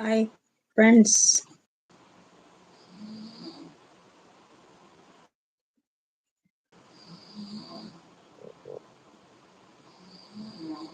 Hi friends ഞാൻ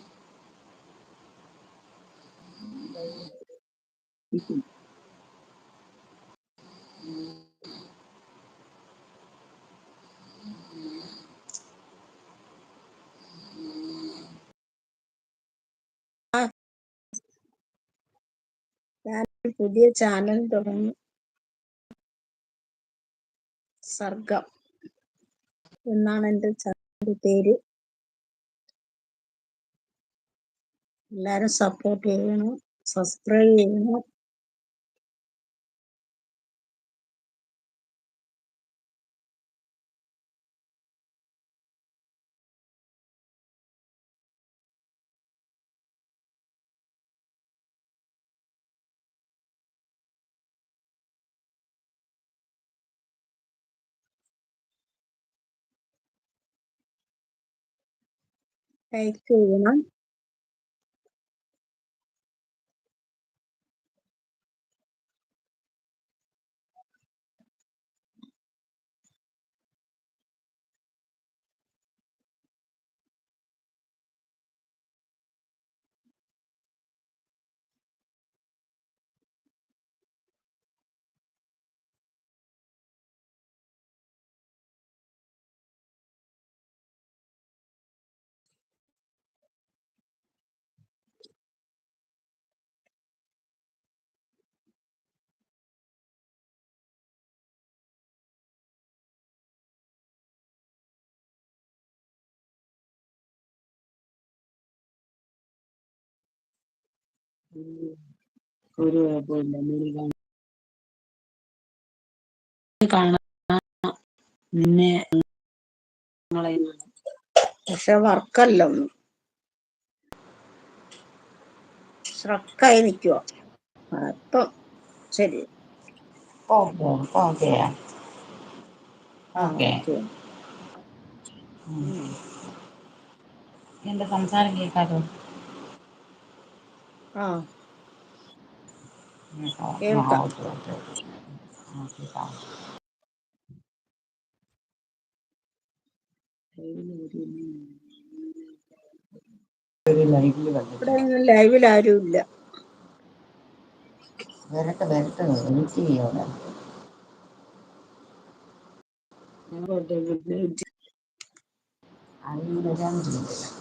പുതിയ channel തുടങ്ങി. സർഗം എന്നാണ് എന്റെ ചാനലിന്റെ പേര്. എല്ലാരും സപ്പോർട്ട് ചെയ്യണം സബ്സ്ക്രൈബ് ചെയ്യണം. ലൈക്ക് ചെയ്യണം ഒരു കുഴപ്പമില്ല നീ കാണാൻ നിന്നെ പക്ഷെ വർക്കല്ല ഒന്നും. സ്ട്രക്കായി നിൽക്കുക അപ്പം ശരി. Okay okay. ഓക്കെ. എന്റെ സംസാരം കേൾക്കാലോ ആ. കേൾക്കാം. ഇവിടെ ലൈവിൽ ആരും ഇല്ല. വരട്ടെ വരട്ടെ എനിക്ക് വരാൻ ചെയ്തില്ല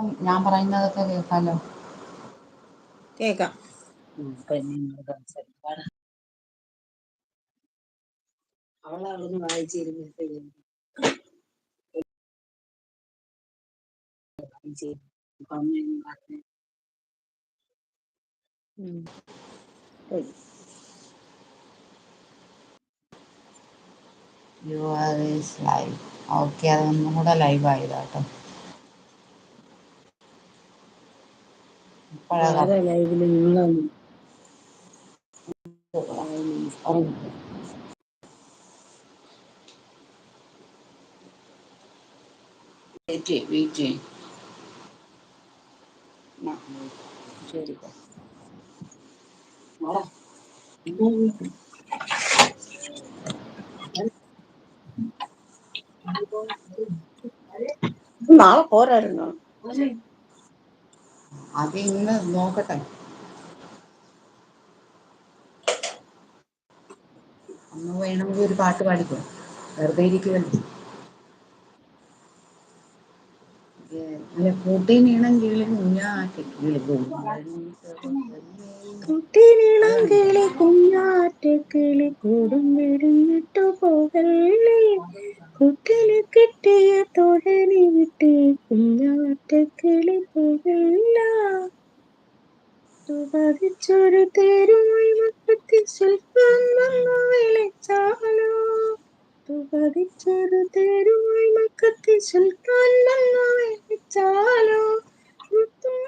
ഇപ്പം ഞാൻ പറയുന്നതൊക്കെ കേൾക്കാലോ? കേൾക്കാം അവളവിടുന്ന് വായിച്ചിരുന്നു you are is live okay അതൊന്നും കൂടെ ലൈവ് ആയതാട്ടോ அழகாக வெயிட்டிங் வெயிட்டிங் சரிப்பா வாடா. நாளை போறாருங்க അത് ഇന്ന് നോക്കട്ടെ. അന്ന് വേണമെങ്കിൽ ഒരു പാട്ട് പാടിക്കോ? വെറുതെ ഇരിക്കുമല്ലോ അല്ല കൂട്ടി നീണം കിളി കുഞ്ഞാറ്റ് കുട്ടിനീളം കിളി കാണിക്കാം കിളി കൂടും പോകല്ലേ? കുട്ടിന് കിട്ടിയ തൊഴനി വിട്ട് കുഞ്ഞാറ്റക്കിളി പോകില്ല. ചൊരു തേരുമായി മക്കത്തി ശില്പം വന്നു വിളിച്ചാലോ? പതിച്ചൊരു തേരുമായി മക്കത്തി ശില്പം വന്നു വിളിച്ചാലോ? മുത്തും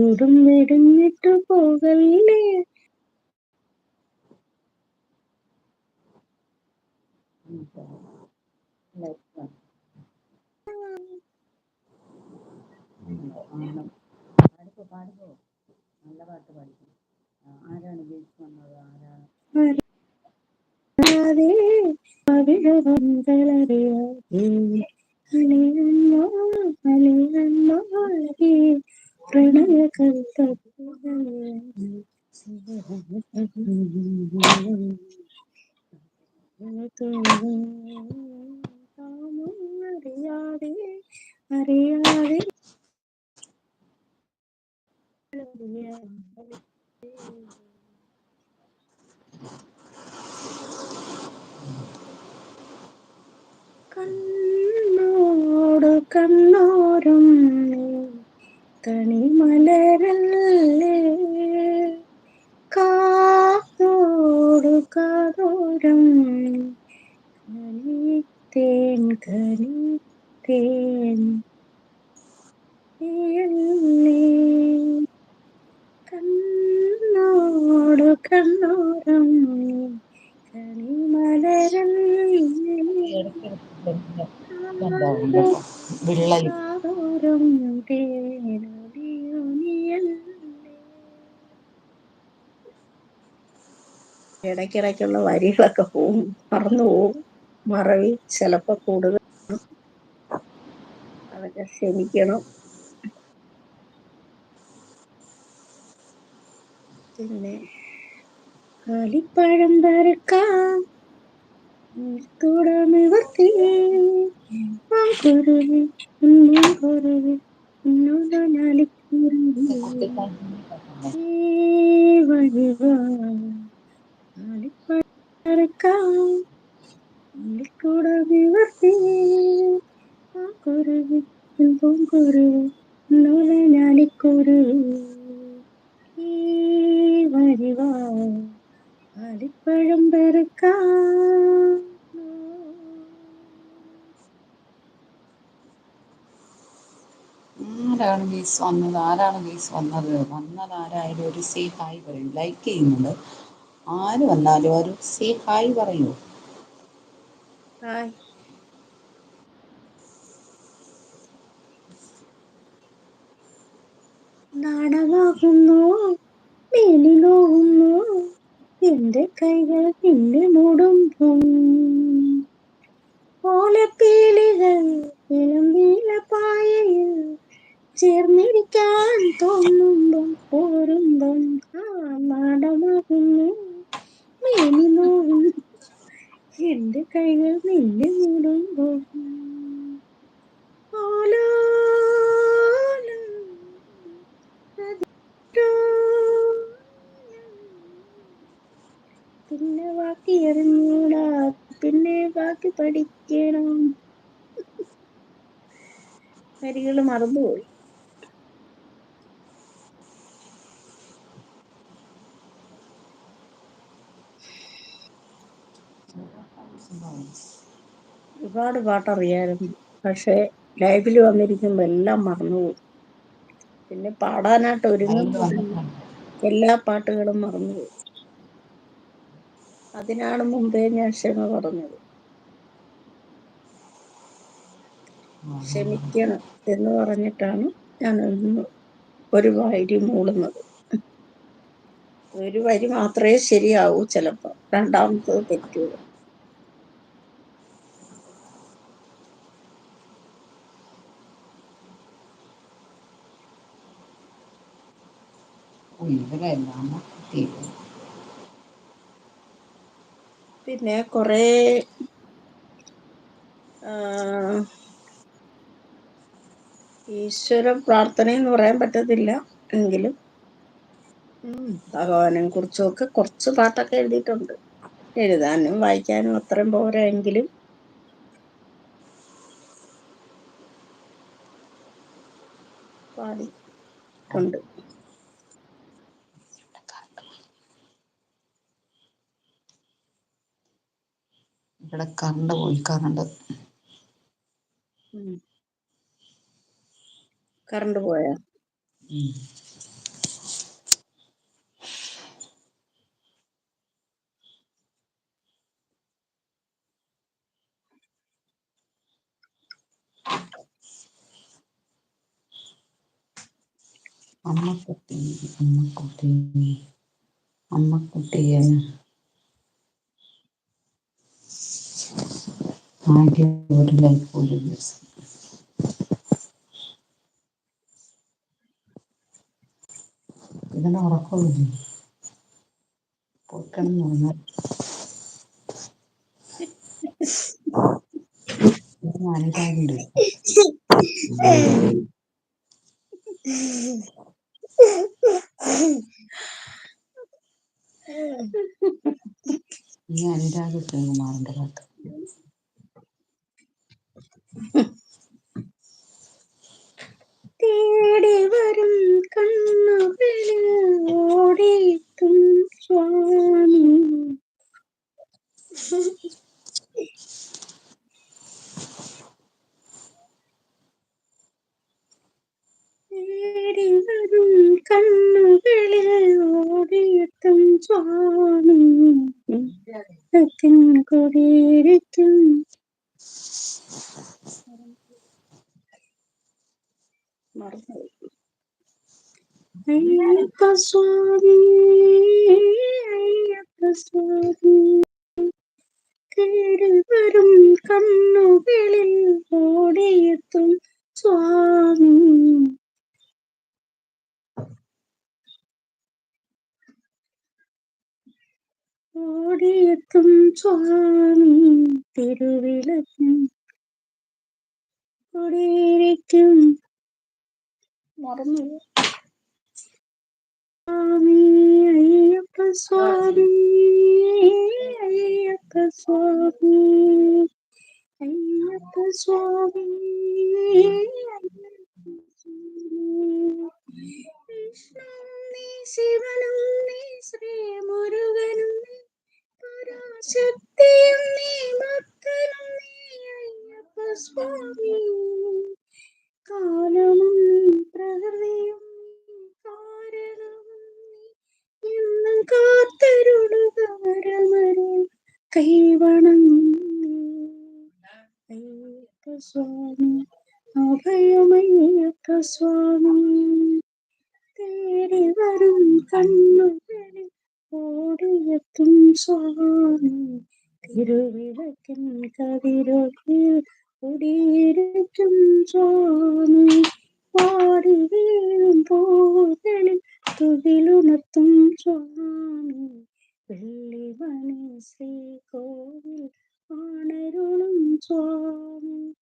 കിളിക്കൂടും വെടിഞ്ഞിട്ടു ಕಲ್ತ ಸಿಂಹ കാതോരം കനിത്തേൻ കനിത്തേൻ. കണ്ണോട് കണ്ണോരം കണിമലരല്ലേ എന്താവും ഇടയ്ക്കിടയ്ക്കുള്ള വരികളൊക്കെ പോവും മറന്നു പോവും മറവി ചിലപ്പോ കൂടുതൽ അതൊക്കെ ക്ഷമിക്കണം. പിന്നെ കാലിപ്പഴം പരക്കാം തുട നിവർത്തി കുരുവി കുരുവി നാലിക്കുരുവി ഈ വഴിവാ ആരാണ് ഗീസ് വന്നത്? ആരാണ് ഗീസ് വന്നത്? വന്നത് ആരായാലും ഒരു സേ ഹായ് പറയും ലൈക്ക് ചെയ്യുന്നുണ്ട് ആര് വന്നാലും ഒരു സേ ഹായ് പറയൂ. ഹായ് നാണമാകുന്നു. മേലിലോകുന്നു എന്റെ കൈകൾ പിന്നെ മൂടുമ്പം. ഓലപ്പീലികൾ പായയിൽ ചേർന്നിരിക്കാൻ തോന്നുമ്പം പോരുമ്പം ആ എന്റെ കൈകൾ നിന്നെ മൂടുമ്പോൾ പിന്നെ ബാക്കി അറിഞ്ഞൂടാ. പിന്നെ ബാക്കി പഠിക്കണം. വരികൾ മറന്നുപോയി. ഒരുപാട് പാട്ടറിയായിരുന്നു. പക്ഷേ ലൈവിൽ വന്നിരിക്കുമ്പോ എല്ലാം മറന്നുപോകും പിന്നെ പാടാനായിട്ട് ഒരുങ്ങി ഒരുങ്ങുമ്പോൾ എല്ലാ പാട്ടുകളും മറന്നുപോകും അതിനാണ് മുമ്പേ ഞാൻ ക്ഷമ പറഞ്ഞത്. ക്ഷമിക്കണം എന്ന് പറഞ്ഞിട്ടാണ് ഞാൻ ഇന്ന് ഒരു വരി മൂളുന്നത്. ഒരു വരി മാത്രമേ ശരിയാവൂ ചിലപ്പോ. രണ്ടാമത്തത് തെറ്റുള്ളൂ ഇവരെല്ലാം കിട്ടിയില്ല പിന്നെ കൊറേ ഈശ്വര പ്രാർത്ഥന എന്ന് പറയാൻ പറ്റത്തില്ല എങ്കിലും ഭഗവാനെ കുറിച്ചൊക്കെ കുറച്ച് പാട്ടൊക്കെ എഴുതിയിട്ടുണ്ട്. എഴുതാനും വായിക്കാനും അത്രയും പോരാ എങ്കിലും. പാടിയിട്ടുണ്ട് ഇവിടെ കറണ്ട് പോയി കറണ്ട് ഉം. കറണ്ട് പോയാ ഉം. അമ്മക്കുട്ടി അമ്മക്കുട്ടി അമ്മക്കുട്ടിയെ ആകെ ഒരു ലൈഫ് ഒരു ദിവസം ഇതിന് ഉറക്കമില്ല? പൊക്കണം അനുരാഗുണ്ട് അനുരാഗ് പാട്ട് തേടി വരും കണ്ണുകളിൽ ഓടിയെത്തും സ്വാമി. തേടി വരും കണ്ണുകളിൽ ഓടിയെത്തും സ്വാമി. കുടിയിരിക്കും അയ്യപ്പ കണ്ണുകളിൽ ഓടിയെത്തും സ്വാമി ഓടിയെത്തും സ്വാമി തിരുവിളക്കും. കൊടിയിരിക്കും. മറന്നു. സ്വാമി അയ്യപ്പ സ്വാമി അയ്യപ്പ സ്വാമി അയ്യപ്പ സ്വാമി അയ്യപ്പ സ്വാമി. വിഷ്ണു നീ ശിവനും നീ ശ്രീ മുരുകനും നീ പരാശക്തിയും നീ ഭക്തനും നീ അയ്യപ്പ സ്വാമി. കാലവും നീ പ്രകൃതിയും നീ കാരണവും നീ എന്നും കാത്തരുളുക വരമരുൾ കൈവണങ്ങുന്നു അയ്യപ്പ സ്വാമി അഭയമയ്യപ്പ സ്വാമി. വരും കണ്ണുകളിൽ ഓടിയെത്തും സ്വാമി. തിരുവിളക്കൻ കതിരൊളിയിൽ കുടിയിരിക്കും സ്വാമി. പാടി വീഴും പോകളിൽ തുകിലുണർത്തും സ്വാമി. വെള്ളിമണി ശ്രീകോവിൽ ആണരുളും സ്വാമി.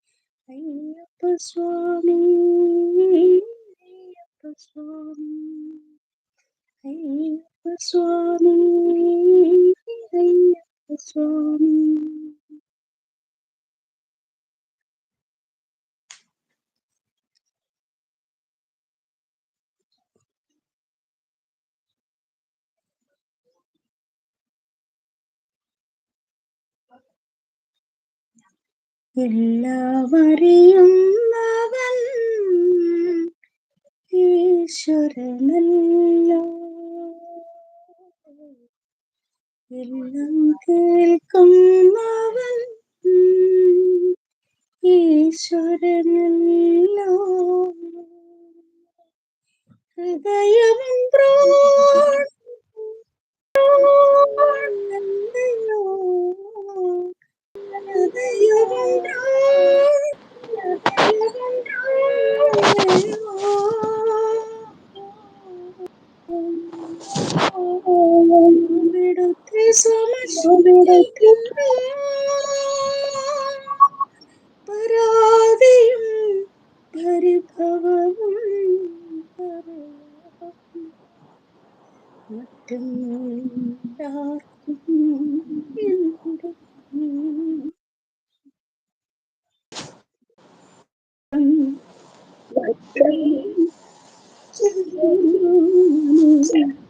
അയ്യപ്പ സ്വാമി. അയ്യപ്പ സ്വാമി അയ്യപ്പ സ്വാമി അയ്യപ്പ സ്വാമി എല്ലാമറിയുന്നവൻ ഈശ്വരനല്ലോ എല്ലാം കേൾക്കുന്നവൻ ഈശ്വരനല്ലോ ഹൃദയം പ്രാണനല്ലോ ഹൃദയം അവിടുത്തെ സമർപ്പിക്കുന്ന പരാതിയും പരിഭവവും പറയാം മറ്റും പരാതിയും പരിഭവവും Thank നാളായി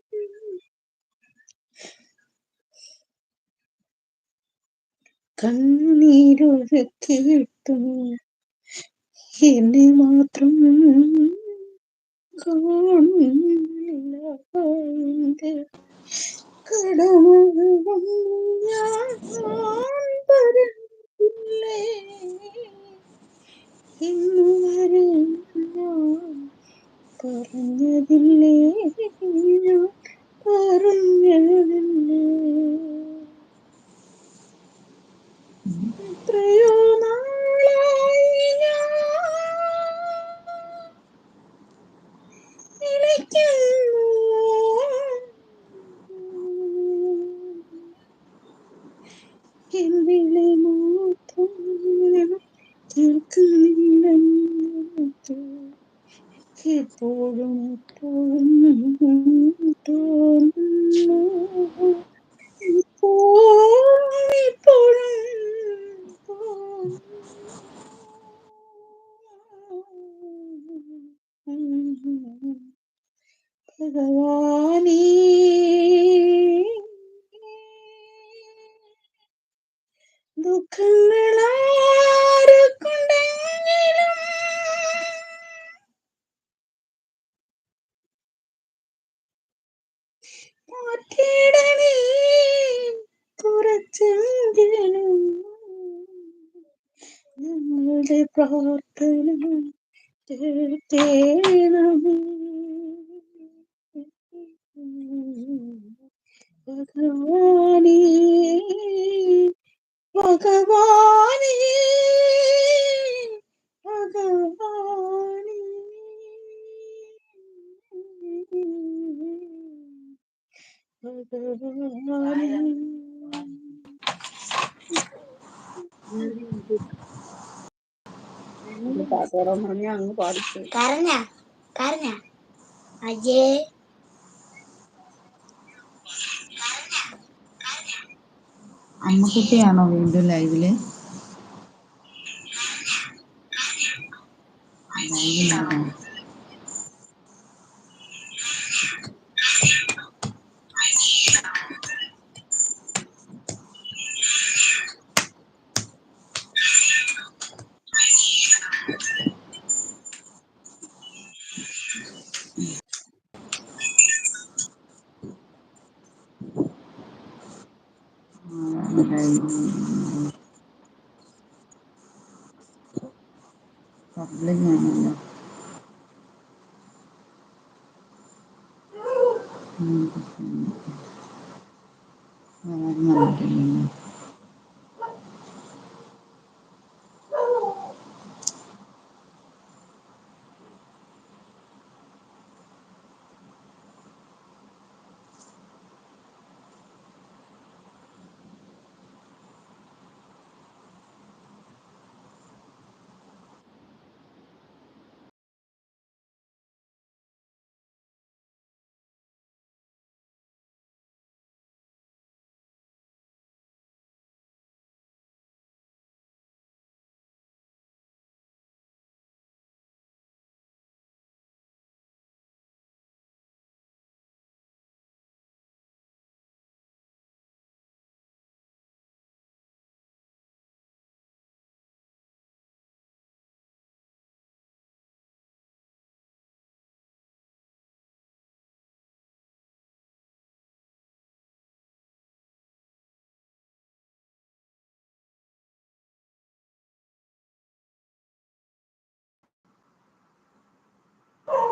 കണ്ണീരൊഴുക്കിയിട്ടും എന്നെ മാത്രം കാണില്ല പറഞ്ഞതില്ലേ? പറഞ്ഞതില്ലേ? എത്രയോ പ്രാർത്ഥന കേൾക്കണമേ. ഭഗവാനേ ഭഗവാനേ ഭഗവാനേ. പാട്ടോടാൻ പറഞ്ഞ അങ്ങ് പാടിച്ചു കരഞ്ഞ കരഞ്ഞ. അയ്യേ. അമ്മക്കുട്ടിയാണോ വീണ്ടും ലൈവിൽ?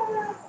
Yeah.